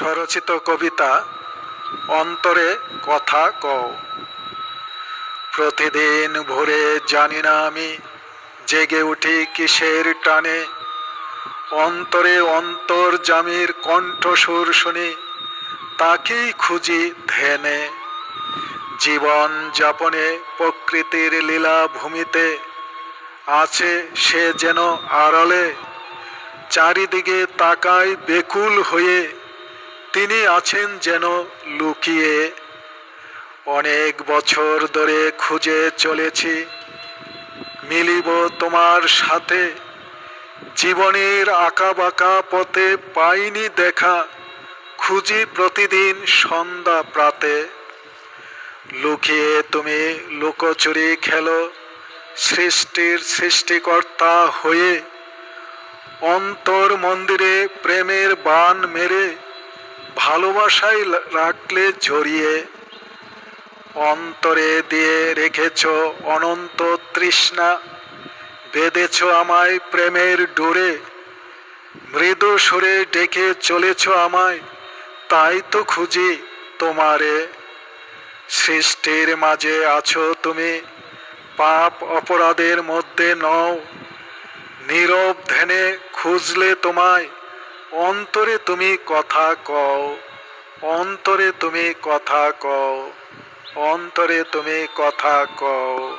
স্বরচিত কবিতা অন্তরে কথা কও। প্রতিদিন ভোরে জানি না আমি জেগে উঠি কিসের টানে। অন্তরে অন্তর জামির কণ্ঠসুর শুনি, তাকেই খুঁজি ধ্যানে। জীবন যাপনে প্রকৃতির লীলা ভূমিতে আছে সে যেন আড়ালে, চারিদিকে তাকায় বেকুল হয়ে তিনি আছেন যেন লুকিয়ে অনেক বছর ধরে খুঁজে চলেছি। মিলিব তোমার সাথে। জীবনের আঁকা বাঁকা পথে পাইনি দেখা। খুঁজি প্রতিদিন সন্ধ্যা প্রাতে। লুকিয়ে তুমি লুকোচুরি খেলো। সৃষ্টির সৃষ্টিকর্তা হয়ে অন্তর মন্দিরে প্রেমের বান মেরে ভালোবাসায় রাখলে জড়িয়ে অন্তরে দিয়ে রেখেছ অনন্ত তৃষ্ণা, বেঁধেছ আমায় প্রেমের ডোরে, মৃদু সুরে ডেকে চলেছ আমায়, তাই তো খুঁজি তোমারে। সৃষ্টির মাঝে আছো তুমি, পাপ অপরাধের মধ্যে নও, নীরব ধ্যানে খুঁজলে তোমায় অন্তরে তুমি কথা কও। অন্তরে তুমি কথা কও। অন্তরে তুমি কথা কও।